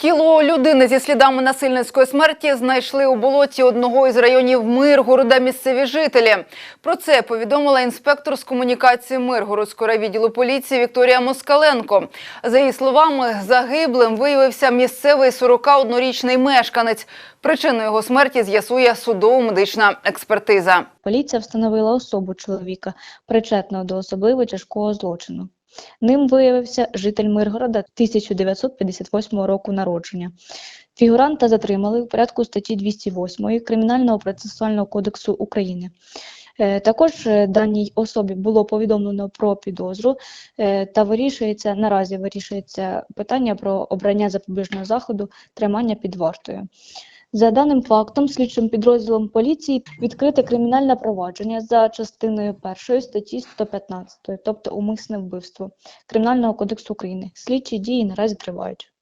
Тіло людини зі слідами насильницької смерті знайшли у болоті одного із районів Миргорода місцеві жителі. Про це повідомила інспектор з комунікації Миргородського райвідділу поліції Вікторія Москаленко. За її словами, загиблим виявився місцевий 41-річний мешканець. Причину його смерті з'ясує судово-медична експертиза. Поліція встановила особу чоловіка, причетного до особливо тяжкого злочину. Ним виявився житель Миргорода 1958 року народження. Фігуранта затримали у порядку статті 208 Кримінального процесуального кодексу України. Е, Також е, даній особі було повідомлено про підозру е, та вирішується наразі вирішується питання про обрання запобіжного заходу тримання під вартою. За даним фактом, слідчим підрозділом поліції відкрите кримінальне провадження за частиною першої статті 115, тобто умисне вбивство Кримінального кодексу України. Слідчі дії наразі тривають.